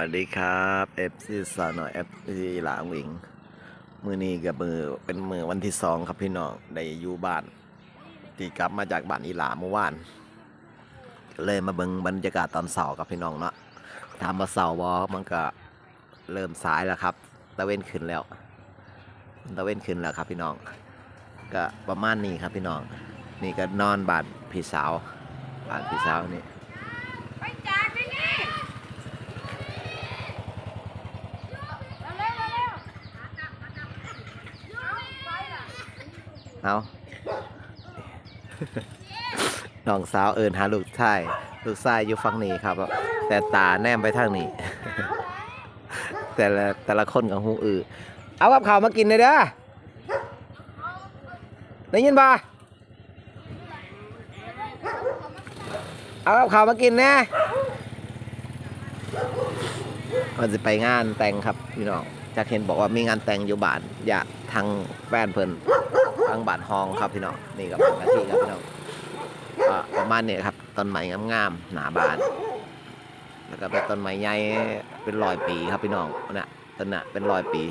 สวัสดีครับเอฟซีสาวน่อยเอฟซีหลางวิง มือนี้กับมือเป็นมือวันที่สองครับพี่น้องได้อยู่บ้านที่กลับมาจากบ้านอีหลาเมื่อวานเลยมาเบิ่งบรรยากาศตอนเสาร์กับพี่น้องเนาะถามมาเสาร์บอมันก็เริ่มสายแล้วครับตะเว้นขึ้นแล้วตะเว้นขึ้นแล้วครับพี่น้อง ก็ประมาณนี้ครับพี่น้อง นี่ก็นอนบ้านพี่สาวบ้านพี่สาวนี่ ไปจากที่นี่เร็วๆเร็วๆเอาไปล่ะ เอาน้องสาวเอินหาลูกชายลูกชายอยู่ฝั่งนี้ครับ แต่ตาแนมไปทางนี้ แต่ละแต่ละคนกับหูอือเอากับข้าวมากินเลยเด้อได้ยินปะเอากับข้าวมากินแน่มันจะไปงานแต่งครับพี่น้องจากเห็นบอกว่ามีงานแต่งอยู่บ้าน อยากทางแฟนเพิ่น ทางบ้านห้องครับพี่น้องนี่กับเป็นหน้าที่ครับพี่น้องก็ประมาณนี้ครับต้นไม้งามๆหนาบาน แล้วก็เป็นต้นไม้ใหญ่เป็นร้อยปีครับพี่น้องน่ะต้นน่ะเป็นร้อยปี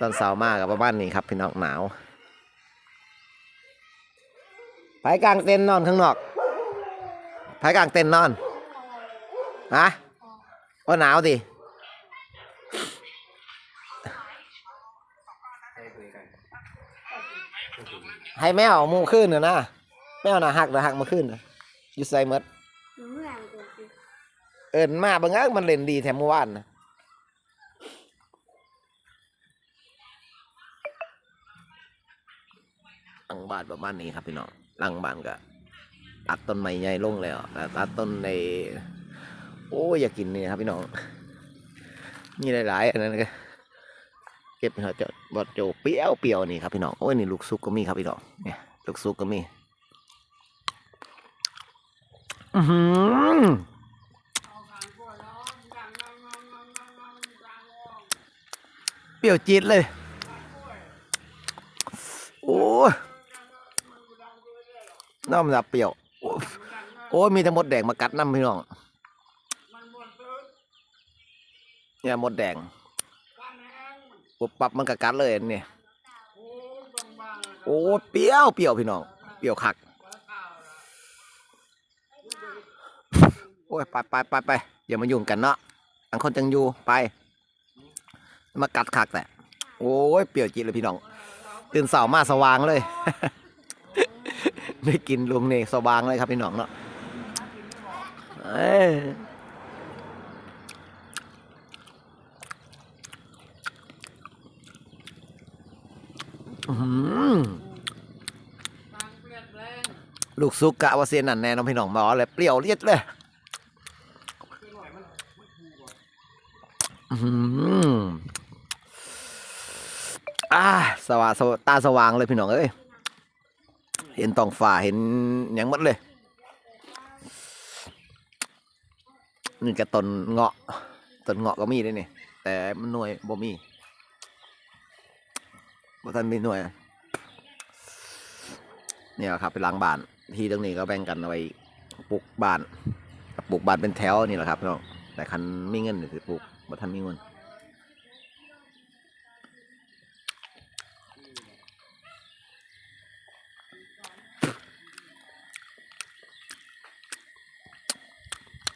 ต้นเสามากกับประมาณนี้ครับพี่น้องหนาวไปกลางเต็นท์นอนข้างนอกไปกลางเต็นท์นอนฮะว่าหนาวดิ ให้แมวมูขึ้นเนอะนะแมวน่ะหักนะหักมาขึ้นน่ะอยู่ใส่มดหนูเมื่อยเกินสิเอินมาบางเอย่างมันเล่นดีแถมเมื่อวานนะหลังบ้านประมาณนี้ครับพี่น้องหลังบ้านก็ตัดต้นไม้ใหญ่ลงแล้วแต่ตัดต้นในโอ้ยอยากกินนี่ครับพี่น้องมีหลายๆอันนั้นก็ เก็บเจะบดโจเปรี้ยวเปี้ยวนี่ครับพี่น้องโอ้ยนี่ลูกซุกก็มีครับพี่น้องเนี่ยลูกซุกก็มีอือเปรี้ยวจี๊ดเลย โอ้ยน้ำดับเปรี้ยว โอ้ยมีแต่มดแดงมากัดน้ำพี่น้องเนี่ยมดแดง ปุ๊บปับมันก็กัดเลยนเนี่ยโอ้เปรี้ยวเปรี้ยวพี่น้องเปรี้ยวคักโอ้ยไปไปไปไปอย่ามายุ่งกันเนาะอังคนจังอยู่ไป มากัดคักแต่โอ้ยเปรี้ยวจีเลยพี่น้อง ตื่นเสามาสว่างเลยไม่กินลุงนี่สว่างเลยครับพี่น้องเนาะเอ้ยอื้อหือ ลูกซุกกะว่าเซียนนั่นแน่น้องพี่น้องบอเลยเปรี้ยวเลียดเลยอ่าสว่างตาสว่างเลยพี่น้องเอ้ยเห็นตองฝ่าเห็นยังหมดเลยนี่กระตนเงาะตนเงาะก็มีด้วยนี่แต่มันหน่วยบ่มี บ่ทันมีหน่วย เนี่ยครับเป็นหลังบ้าน ที่ตรงนี้ก็แบ่งกันเอาไว้ปลูกบ้านปลูกบ้านเป็นแถวนี่แหละครับพี่น้องแต่คันมีเงินนี่คือปลูกบ่ทันมีเงิน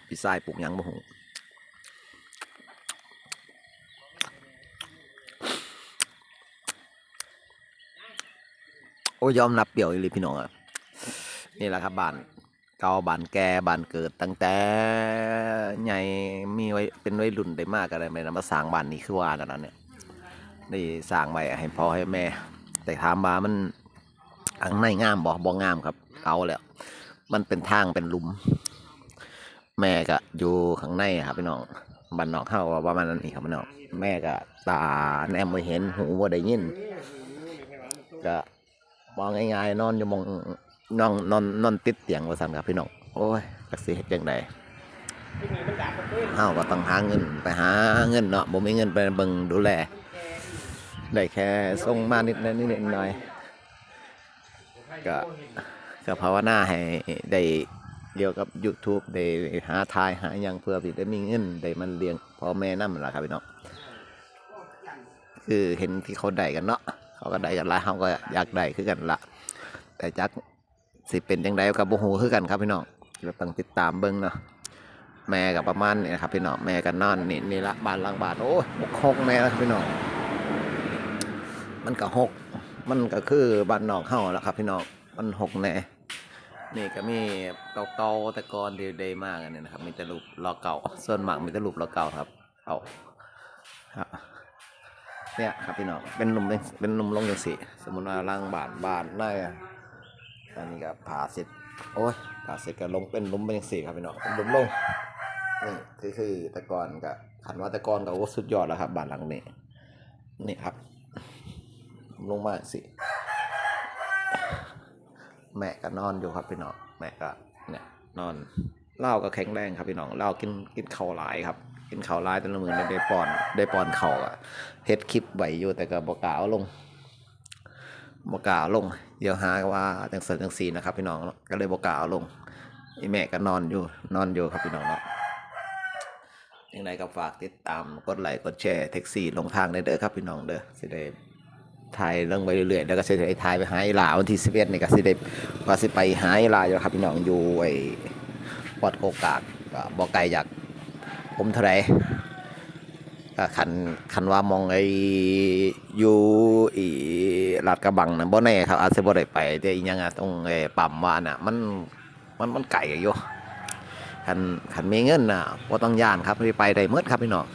พี่ทรายปลูกยังบ่หู โอ้ยยอมรับเปรี้ยวอีหลีพี่น้องอะนี่แหละครับบ้านเก่าบ้านแก่บ้านเกิดตั้งแต่ใหญ่มีไว้เป็นวัยรุ่นได้มากอะไรไม่นำมาสร้างบ้านนี้คือว่านั่นนเนี่ยได้สร้างไว้ให้พ่อให้แม่ แต่ถามมามันข้างในงามบ่บ่งามครับเก่าแล้ว มันเป็นทางเป็นลุม แม่ก็อยู่ข้างในครับพี่น้องบ้านนอกเข้าก็ประมาณนั้นอีกครับพี่น้องแม่ก็ตาแนมไม่เห็นหูว่าได้ยินก็ มองง่ายๆนอนอยู่มองนอนนอนนอนติดเตียงว่าสั่นครับพี่น้องโอ้ยจักสิเฮ็ดจังไดเฮาก็ต้องหาเงินไปหาเงินเนาะบ่มีเงินไปเบิ่งดูแลได้แค่ส่งมานิดนิดนิดหน่อยก็ก็ภาวนาให้ได้เกี่ยวกับ YouTube ได้หาทายหาหยังเพื่อที่ได้มีเงินได้มันเลี้ยงพ่อแม่นำล่ะครับพี่น้องคือเห็นที่เขาได้กันเนาะ เขาก็ได้กันลายเฮาก็อยากได้คือกันละแต่จักสิเป็นจังไดก็บ่ฮู้คือกันครับพี่น้องก็ต้องติดตามเบิ่งเนาะแม่ก็ประมาณนี้นะครับพี่น้องแม่ก็นนอนนี่นี่ละบานลังบานโอ้ยบกฮกแม่นะครับพี่น้องมันก็หกมันก็คือบ้านนอกเฮาแล้วครับ พี่น้องมันหกแน่นี่ก็มีเก่าๆแต่ก่อนเดยวได้มากอันนี้นะครับมีแต่รูปลอเก่าส่วนมากมีแต่รูปลอเก่าครับเอาครับ เนี่ยครับพี่น้องเป็นหนุ่มเป็นเป็นหนุ่มลงอย่างสิสมมติว่าล่างบานบานได้อะอันนี้ก็ผ่าเสร็จโอ้ยผ่าเสร็จก็ลงเป็นลุมเป็นอย่างสิครับพี่น้องเป็นลุมลงนี่คือคือแต่ก่อนก็ขันว่าแต่ก่อนก็โอ้สุดยอดแล้วครับบ้านหลังนี้นี่ครับลงมาสิแม่ก็นอนอยู่ครับพี่น้องแม่ก็เนี่ยนอนเล่าก็แข็งแรงครับพี่น้องเล่ากินกินข้าวหลายครับ กินเขาลายแต่ละมือได้ปอนได้ปอนเขาอะเฮ็ดคลิปไหวอยู่แต่ก็บ่กล้าเอาลงบ่กล้าเอาลง เดี๋ยวหาว่าจังซั่นจังซีนะครับ พี่น้องก็เลยบ่กล้าเอาลงอีแม่ก็นอนอยู่นอนอยู่ครับพี่น้องเนาะยังไงก็ฝากติดตามกดไลค์กดแชร์แท็กซี่ลงทางได้เด้อครับพี่น้องเด้อสิได้ถ่ายเรื่องไปเรื่อยๆแล้วก็สิได้ถ่ายไปหาอีหลาวันที่สิบเอ็ดนี่ก็สิได้ว่าสิไปหาอีหลาอยู่ครับพี่น้องอยู่ไอ้วัดโกกากก็บ่ไกลจาก ผมเท่าไหร่ก็คันคันว่ามองไอ้ยูอีลาดกระบังนะบ่แน่ครับอาจจะบ่ได้ไปแต่อีหยังอะตรงไอ้ปั๊มว่าน่ะ มันมันมันไกลอยู่คันคันมีเงินน่ะบ่ต้องย่านครับไปได้หมดครับพี่น้อง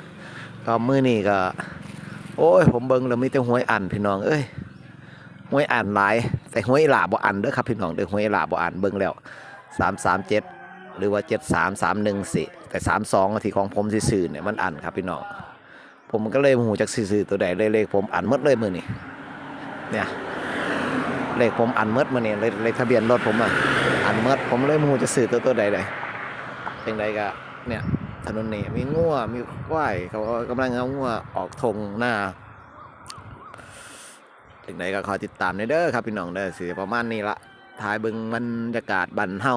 ก็มื้อนี้ก็ โอ้ย ผมเบิ่งแล้วมีแต่หวยอันพี่น้องเอ้ยหวยอันหลาย แต่หวยหลาบ่อันเด้อครับพี่น้องเด้อหวยหลาบ่อันเบิ่งแล้ว337 หรือว่า7331สิแต่32ที่ของผมสิซื้อเนี่ยมันอันครับพี่น้องผมก็เลยหูจักสิซื้อตัวใดเลยเลขผมอันมดเลยมือนี้เนี่ยเลขผมอันมดมือนี้เลขเลขทะเบียนรถผมอะอันมดผมเลยบ่ฮู้จะซื้อตัวตัวใดเลยจังใดก็เนี่ยถนนนี่มีงัวมีควายเขากำลังเอางัวออกทงหน้าถึงไหนก็คอติดตามในเด้อครับพี่น้องเด้อสิประมาณนี้ละถ่ายเบิ่งบรรยากาศบันเฮา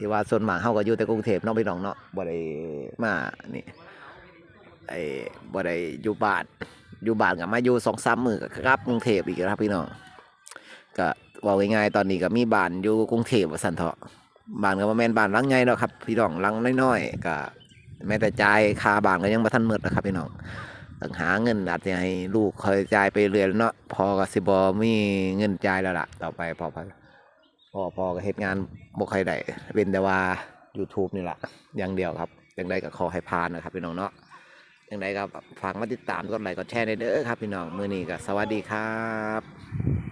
ที่ว่าส่วนมากเฮาก็อยู่แต่กรุงเทพเนาะพี่น้องเนาะบ่ได้มานี่ไอ้บ่ได้อยู่บ้านอยู่บ้านก็มาอยู่2-3มื้อก็กลับกรุงเทพอีกครับพี่น้องก็ว้าง่ายๆตอนนี้ก็มีบ้านอยู่กรุงเทพว่าสันเถาะบ้านก็บ่แม่นบ้านหลังใหญ่ดอกครับพี่น้องหลังน้อยๆก็แม้แต่จ่ายค่าบ้านก็ยังบ่ทันหมดนะครับพี่น้องต้องหาเงินอาจจะให้ลูกคอยจ่ายไปเรื่อยเนาะพอก็สิบ่มีเงินจ่ายแล้วล่ะต่อไปพอพอ พอพอก็เหตุงานบ่ค่อยได้เป็นแต่ว่า YouTube นี่แหละอย่างเดียวครับอย่างใดก็ขอให้พานนะครับพี่น้องเนาะอย่างไดก็ฝากมาติดตามกดไลค์กดแชร์ในเด้อครับพี่น้องมือนี้ก็สวัสดีครับ